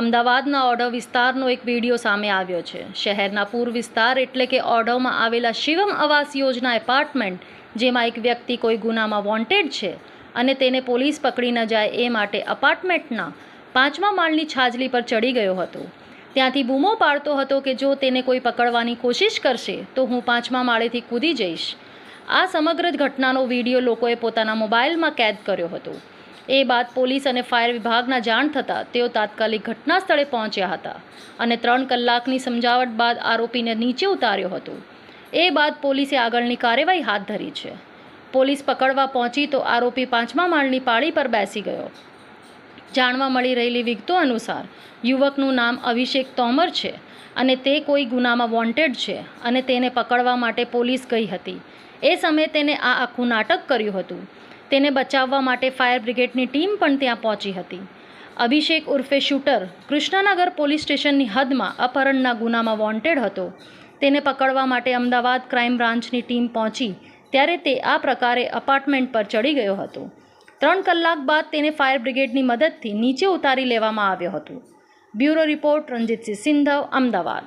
અમદાવાદના ઓડવ વિસ્તારનો એક વીડિયો સામે આવ્યો છે. શહેરના પૂર વિસ્તાર એટલે કે ઓડવમાં આવેલા શિવમ આવાસ યોજના એપાર્ટમેન્ટ, જેમાં એક વ્યક્તિ કોઈ ગુનામાં વોન્ટેડ છે અને તેને પોલીસ પકડી ન જાય એ માટે અપાર્ટમેન્ટના પાંચમા માળની છાજલી પર ચડી ગયો હતો. ત્યાંથી બૂમો પાડતો હતો કે જો તેને કોઈ પકડવાની કોશિશ કરશે, તો હું પાંચમા માળેથી કૂદી જઈશ. આ સમગ્ર ઘટનાનો વીડિયો લોકોએ પોતાના મોબાઈલમાં કેદ કર્યો હતો. એ બાદ પોલીસ અને ફાયર વિભાગના જાણ થતાં તેઓ તાત્કાલિક ઘટના સ્થળે પહોંચ્યા હતા અને ત્રણ કલાકની સમજાવટ બાદ આરોપીને નીચે ઉતાર્યો હતો. એ બાદ પોલીસે આગળની કાર્યવાહી હાથ ધરી છે. પોલીસ પકડવા પહોંચી તો આરોપી પાંચમા માળની પાળી પર બેસી ગયો. જાણવા મળી રહેલી વિગતો અનુસાર, યુવકનું નામ અભિષેક તોમર છે અને તે કોઈ ગુનામાં વોન્ટેડ છે અને તેને પકડવા માટે પોલીસ ગઈ હતી. એ સમયે તેને આ આખું નાટક કર્યું હતું. તેને બચાવવા માટે ફાયર બ્રિગેડની ટીમ પણ ત્યાં પહોંચી હતી. અભિષેક ઉર્ફે શૂટર કૃષ્ણનગર પોલીસ સ્ટેશનની હદમાં અપહરણના ગુનામાં વોન્ટેડ હતો. તેને પકડવા માટે અમદાવાદ ક્રાઇમ બ્રાન્ચની ટીમ પહોંચી, ત્યારે તે આ પ્રકારે અપાર્ટમેન્ટ પર ચડી ગયો હતો. ત્રણ કલાક બાદ તેને ફાયર બ્રિગેડની મદદથી નીચે ઉતારી લેવામાં આવ્યો હતો. Bureau report Ranjitsinh Sindhav, Ahmedabad.